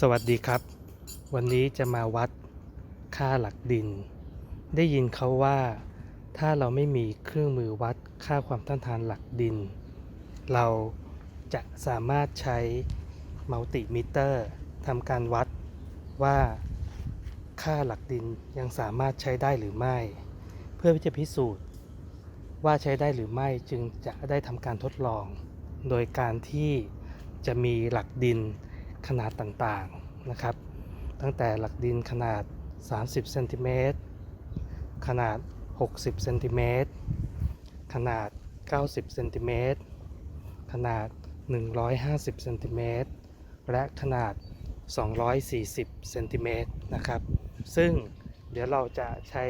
สวัสดีครับ วันนี้จะมาวัดค่าหลักดิน ได้ยินเขาว่า ถ้าเราไม่มีเครื่องมือวัดค่าความต้านทานหลักดิน เราจะสามารถใช้มัลติมิเตอร์ทำการวัดว่าค่าหลักดินยังสามารถใช้ได้หรือไม่ เพื่อที่จะพิสูจน์ ว่าใช้ได้หรือไม่จึงจะได้ทำการทดลอง โดยการที่จะมีหลักดิน ขนาดต่างๆนะครับ ตั้งแต่หลักดินขนาด 30เซนติเมตรขนาด 60เซนติเมตรขนาด 90เซนติเมตรขนาด 150เซนติเมตรและขนาด 240เซนติเมตรนะครับ ซึ่งเดี๋ยวเราจะใช้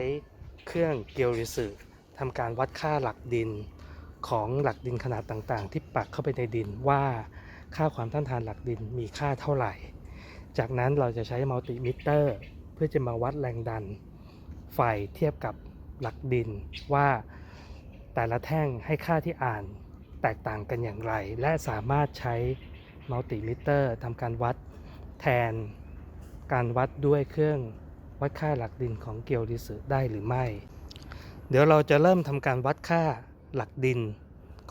เครื่องเกียวริสึทำการวัดค่าหลักดินของหลักดินขนาดต่างๆ ที่ปักเข้าไปในดินว่า ค่าความต้านทานหลักดินมีค่าเท่าไหร่ จากนั้นเราจะใช้มัลติมิเตอร์เพื่อจะมาวัดแรงดัน ไฟเทียบกับหลักดินว่าแต่ละแท่งให้ค่าที่อ่านแตกต่างกันอย่างไร และสามารถใช้มัลติมิเตอร์ทำการวัดแทนการวัดด้วยเครื่องวัดค่าหลักดินของเกียวดิสึได้หรือไม่ เดี๋ยวเราจะเริ่มทำการวัดค่าหลักดิน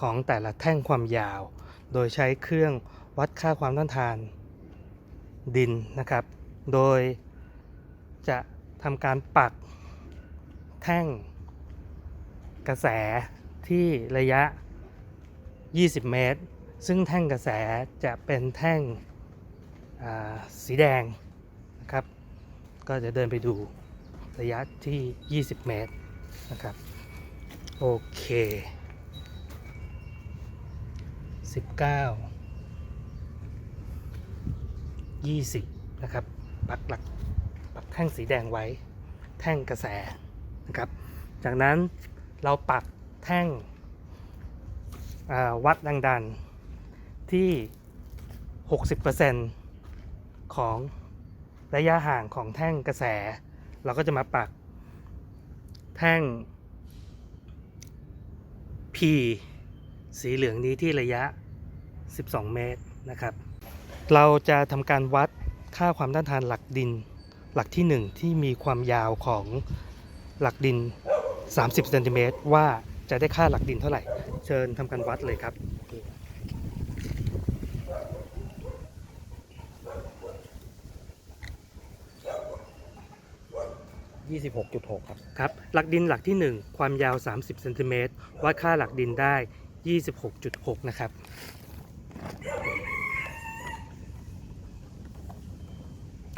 ของแต่ละแท่งความยาว โดยใช้เครื่องวัดค่าความต้านทานดินนะครับ โดยจะทำการปักแท่งกระแสที่ระยะ 20 เมตร ซึ่งแท่งกระแสจะเป็นแท่งสีแดงนะครับ ก็จะเดินไปดูระยะที่ 20 เมตรนะครับ โอเค 19 20นะครับปักหลักปักแท่งสีแดงไว้ แท่งกระแสนะครับ จากนั้นเราปักแท่งวัดแรงดันที่ 60%ของระยะห่างของแท่งกระแส เราก็จะมาปักแท่ง P สีเหลืองนี้ที่ระยะ 12 เมตรนะครับ เราจะทำการวัดค่าความต้านทานหลักดิน หลักที่ 1 ที่มีความยาวของหลักดิน 30เซนติเมตรว่าจะได้ค่าหลักดินเท่าไหร่ เชิญทำการวัดเลยครับ26.6 ครับ ครับ หลักดินหลักที่ 1 ความยาว 30เซนติเมตรวัดค่าหลักดินได้ 26.6 นะครับ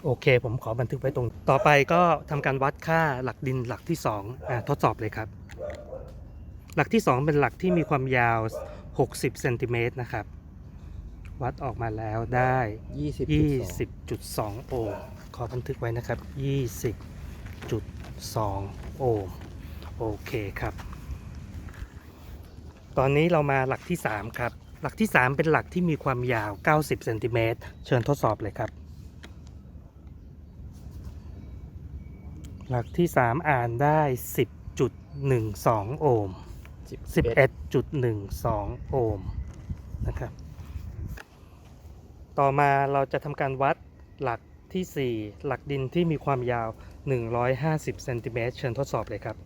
โอเค ผมขอบันทึกไว้ตรง ต่อไปก็ทำการวัดค่าหลักดินหลักที่2อ่าทดสอบเลยครับ หลักที่ 2 เป็นหลักที่มีความยาว 60เซนติเมตรนะครับ วัดออกมาแล้วได้ 20.2 20.2โอห์มขอบันทึกไว้นะครับ 20.2 โอห์มโอเคครับ ตอนนี้เรามาหลักที่ 3 ครับ หลักที่ 3 เป็นหลักที่มีความยาว 90เซนติเมตรเชิญทดสอบเลยครับ หลักที่ 3 อ่านได้ 10.12 โอห์ม11.12 โอห์มนะครับ ต่อมาเราจะทำการวัดหลักที่ 4 หลักดินที่มีความยาว 150เซนติเมตรเชิญทดสอบเลยครับ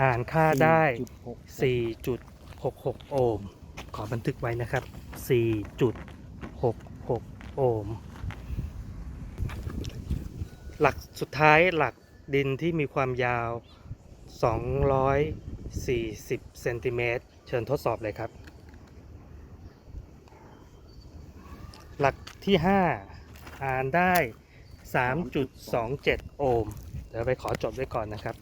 อ่านค่าได้ 4.66 โอห์ม ขอบันทึกไว้นะครับ 4.66 โอห์ม หลักสุดท้ายหลักดินที่มีความยาว 240 เซนติเมตร เชิญทดสอบเลยครับ หลักที่ 5 อ่านได้ 3.27 โอห์ม เดี๋ยวไปขอจดไว้ก่อนนะครับ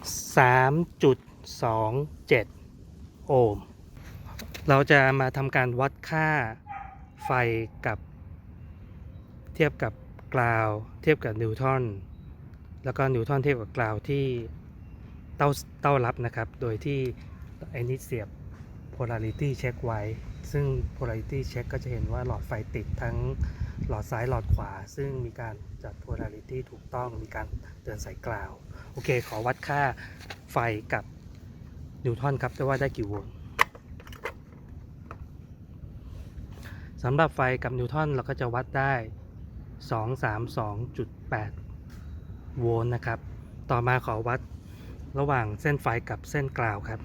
3.27 โอห์ม เราจะมาทำการวัดค่าไฟกับ เทียบกับกราวเทียบกับนิวตันแล้วก็นิวตันเทียบกับกราวที่เต้าเต้ารับนะครับ โดยที่ไอ้นี้เสียบ polarity check ไว้ ซึ่ง polarity check ก็จะเห็นว่าหลอดไฟติดทั้งหลอดซ้ายหลอดขวา ซึ่งมีการจัด polarity ถูกต้องมีการเตือนสายกลาว โอเค ขอวัดค่าไฟกับนิวตันครับจะว่าได้กี่โวลต์สำหรับไฟกับนิวทอนเราก็จะวัดได้ 232.8 โวลต์นะครับ ต่อมาขอวัดระหว่างเส้นไฟกับเส้นกราวครับ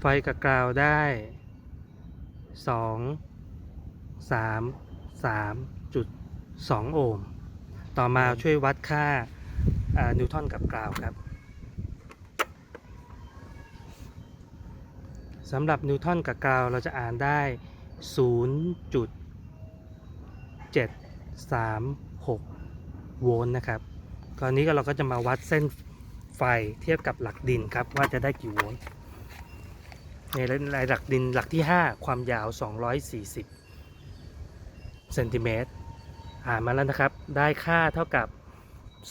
ไฟกับกราวได้ 2 3 3จุด2โอห์ม ต่อมาช่วยวัดค่าานิวทอนกับกราวครับสำหรับนิวทอนกับกราวเราจะอ่านได้ 0.736 โวลต์นะครับคราวนี้เราก็จะมาวัดเส้นไฟเทียบกับหลักดินครับว่าจะได้กี่โวลต์ ในรายหลักดินหลักที่ 5 ความยาว 240เซนติเมตรอ่านมาแล้วนะครับ ได้ค่าเท่ากับ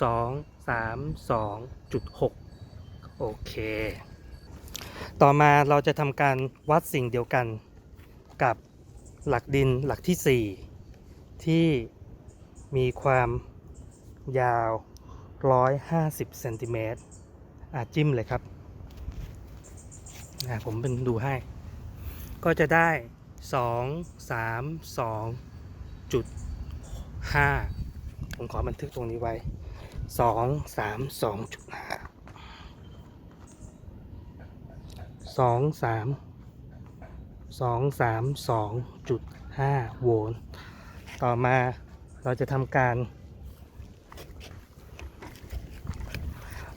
2 3 2.6 โอเค ต่อมาเราจะทำการวัดสิ่งเดียวกันกับหลักดินหลักที่ 4 ที่มีความยาว 150เซนติเมตรอะจิ้มเลยครับ อะผมเป็นดูให้ ก็จะได้2 3 2จุด5ผมขอบันทึกตรงนี้ไว้2 3 2จุด5สองสามสองสามสองจุดห้าโวลต์ต่อมาเราจะทำการ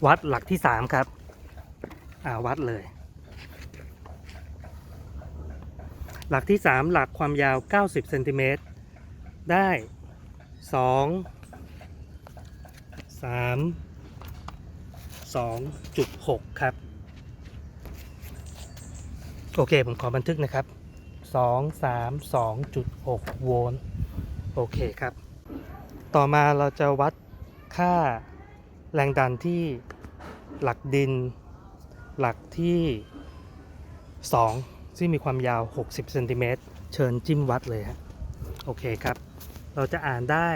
วัดหลักที่สามครับ อ่าวัดเลย หลักที่สามหลักความยาว 90เซนติเมตรได้สองสามสองจุดหกครับ โอเค ผมขอบันทึกนะครับ 2 3 2.6 โวลต์ โอเคครับ ต่อมาเราจะวัดค่าแรงดันที่หลักดิน หลักที่ 2 ซึ่งมีความยาว 60เซนติเมตรเชิญจิ้มวัดเลยฮะโอเคครับ เราจะอ่านได้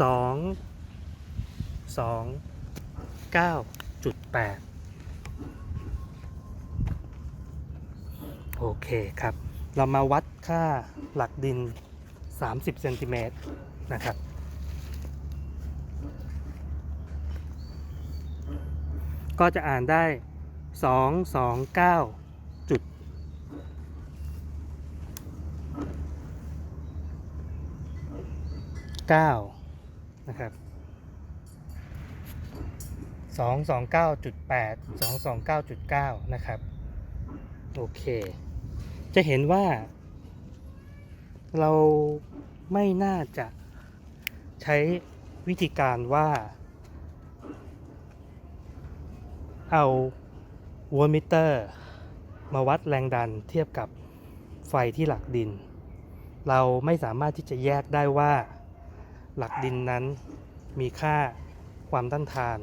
2 2 9.8 โอเคครับ เรามาวัดค่าหลักดิน 30เซนติเมตรนะครับก็จะอ่านได้ สองสองเก้าจุด เก้านะครับสองสองเก้าจุดแปดสองสองเก้าจุดเก้านะครับ โอเค จะเห็นว่า เราไม่น่าจะใช้วิธีการว่า เอา โวลต์มิเตอร์ มาวัดแรงดันเทียบกับไฟที่หลักดิน เราไม่สามารถที่จะแยกได้ว่าหลักดินนั้นมีค่าความต้านทาน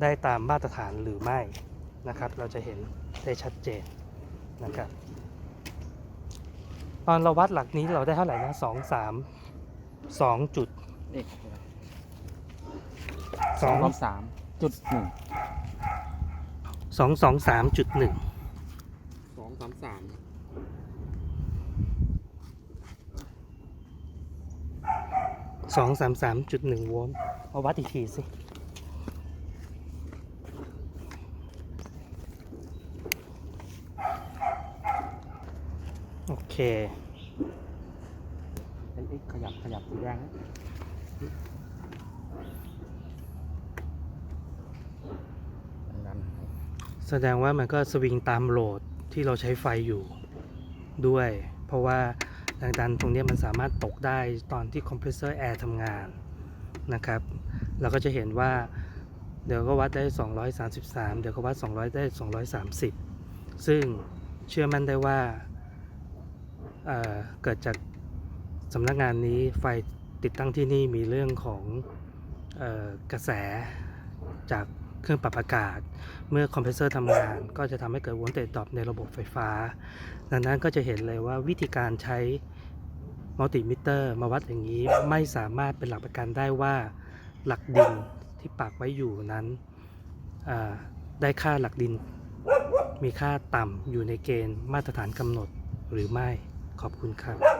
ได้ตามมาตรฐานหรือไม่นะครับ เราจะเห็นได้ชัดเจนนะครับ ตอนเราวัดหลักนี้เราได้เท่าไหร่นะสองสามสองจุดเลขสองสองสามจุดหนึ่ง สองสองสามจุดหนึ่งสองสามสามสองสามสามจุดหนึ่งโวลต์มาวัดอีกทีสิโอเคเอ้ยขยับขยับสีแดงนะดัน แสดงว่ามันก็สวิงตามโหลดที่เราใช้ไฟอยู่ด้วย เพราะว่าแรงดันตรงนี้มันสามารถตกได้ตอนที่คอมเพรสเซอร์แอร์ทำงานนะครับ เราก็จะเห็นว่าเดี๋ยวก็วัดได้ 233 เดี๋ยวก็วัด 200 ได้ 230 ซึ่งเชื่อมั่นได้ว่าเเกิดจากสำนักงานนี้ไฟติดตั้งที่นี่มีเรื่องของอกระแสจาก เครื่องปรับอากาศ เมื่อคอมเพรสเซอร์ทำงาน ก็จะทำให้เกิดโวลเตจดรอปในระบบไฟฟ้า ดังนั้นก็จะเห็นเลยว่าวิธีการใช้มัลติมิเตอร์มาวัดอย่างนี้ไม่สามารถเป็นหลักประกันได้ว่าหลักดินที่ปักไว้อยู่นั้นได้ค่าหลักดิน มีค่าต่ำอยู่ในเกณฑ์มาตรฐานกำหนดหรือไม่ขอบคุณครับ